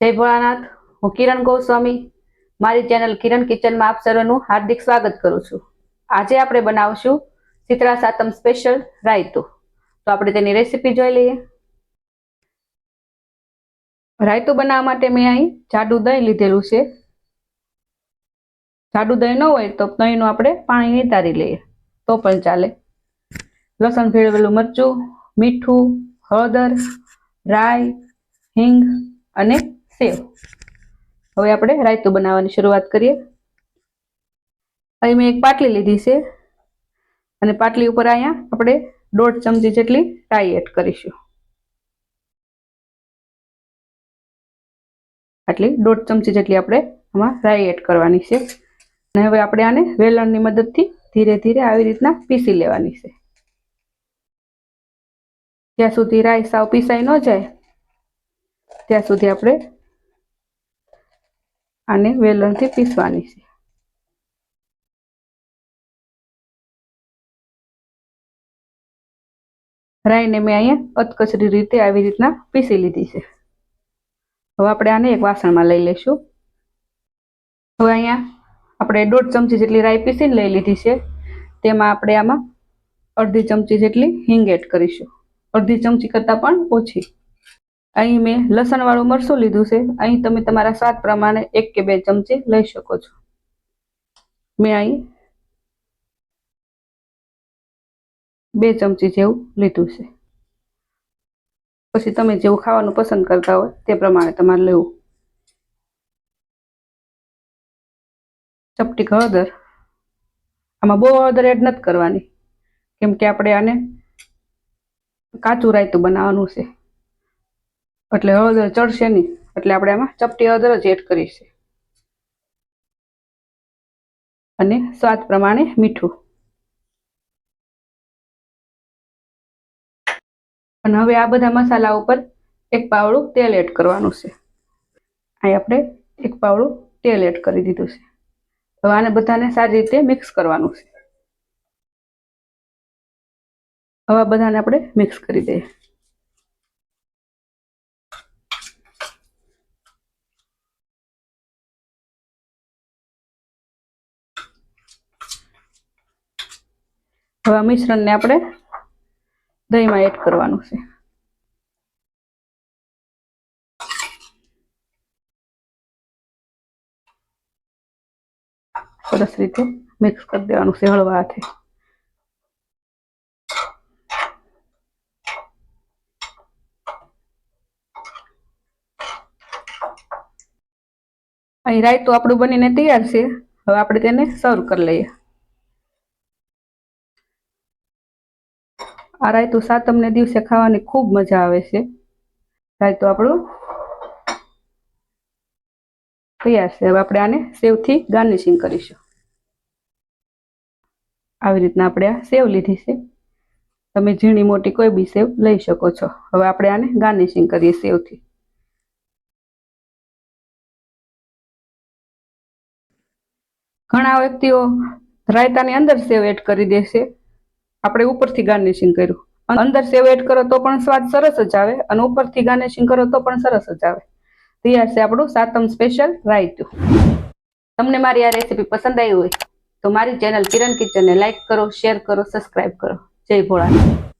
જય ભોળાનાથ. હું કિરણ ગોસ્વામી. મારી ચેનલ કિરણ કિચનમાં આપ સર્વનું હાર્દિક સ્વાગત કરું છું. આજે આપણે બનાવશું ચિત્રા સાતમ સ્પેશિયલ રાયતું. તો આપણે તેની રેસીપી જોઈ લઈએ. રાયતું બનાવવા માટે મેં અહીં જાડું દહીં લીધેલું છે. જાડું દહીં ન હોય તો દહીંનું આપણે પાણી નિતારી લઈએ. તો પણ ચાલે. લસણ, ભેળવેલું મરચું, મીઠું, હળદર, રાઈ, હિંગ અને સેવ હવે આપણે રાયતું બનાવવાની શરૂઆત કરીએ. અહીં મેં એક પાટલી લીધી છે. અને પાટલી ઉપર અહીંયા આપણે દોઢ ચમચી જેટલી રાઈ એડ કરીશું. આટલી દોઢ ચમચી જેટલી આપણે આમાં રાઈ એડ કરવાની છે. અને હવે આપણે આને વેલણની મદદથી ધીરે ધીરે આવી રીતના પીસી લેવાની છે. જ્યાં સુધી રાઈ સાવ પીસાઈ ન જાય, ત્યાં સુધી આપણે આને વેલણથી પીસવાની છે. રાઈને મેં અહીંયા અતકચરી રીતે આવી રીતના પીસી લીધી છે. હવે આપણે આને એક વાસણમાં લઈ લઈશું. હવે અહીંયા આપણે દોઢ ચમચી જેટલી રાઈ પીસીને લઈ લીધી છે. તેમાં આપણે આમાં અડધી ચમચી જેટલી હિંગ એડ કરીશું. અડધી ચમચી કરતાં પણ ઓછી. અહીં મેં લસણવાળું મરચું લીધું છે. અહીં તમે તમારા સ્વાદ પ્રમાણે એક કે બે ચમચી લઈ શકો છો. મેં અહીં બે ચમચી જેવું લીધું છે. પછી તમે જેવું ખાવાનું પસંદ કરતા હોય તે પ્રમાણે તમારે લેવું. ચપટી હળદર. આમાં બહુ હળદર એડ નથી કરવાની. કેમ કે આપણે આને કાચું રાયતું બનાવવાનું છે. એટલે હળદર ચડશે નહીં. એટલે આપણે આમાં ચપટી હળદર જ એડ કરીશું અને સ્વાદ પ્રમાણે મીઠું. અને હવે આ બધા મસાલા ઉપર એક પાવડું તેલ એડ કરવાનું છે. અહીં આપણે એક પાવડું તેલ એડ કરી દીધું છે. હવે આને બધાને સારી રીતે મિક્સ કરવાનું છે. હવે બધાને આપણે મિક્સ કરી દઈએ. હવે આ મિશ્રણને આપણે દહીંમાં એડ કરવાનું છે. સરસ રીતે મિક્સ કરી દેવાનું છે હળવા હાથે. અહીં રાયતું આપણું બનીને તૈયાર છે. હવે આપણે તેને સર્વ કરી લઈએ. આ રાયતું સાતમને દિવસે ખાવાની ખૂબ મજા આવે છે. રાયતું આપણું તૈયાર છે. હવે આપણે આને સેવથી ગાર્નિશિંગ કરીશું. આવી રીતના આપણે આ સેવ લીધી છે. તમે ઝીણી મોટી કોઈ બી સેવ લઈ શકો છો. હવે આપણે આને ગાર્નિશિંગ કરીએ સેવથી. ઘણા વ્યક્તિઓ રાયતાની અંદર સેવ એડ કરી દેશે આપણે ઉપરથી ગાર્નિશિંગ કર્યું. અંદર સેવ એડ કરો તો પણ સ્વાદ સરસ જ આવે અને ઉપરથી ગાર્નિશિંગ કરો તો પણ સરસ જ આવે. તૈયાર છે આપણું સાતમ સ્પેશિયલ રાયતું. તમને મારી આ રેસીપી પસંદ આવી હોય તો મારી ચેનલ કિરણ કિચનને લાઇક કરો શેર કરો સબસ્ક્રાઇબ કરો. જય ભોળાનાથ.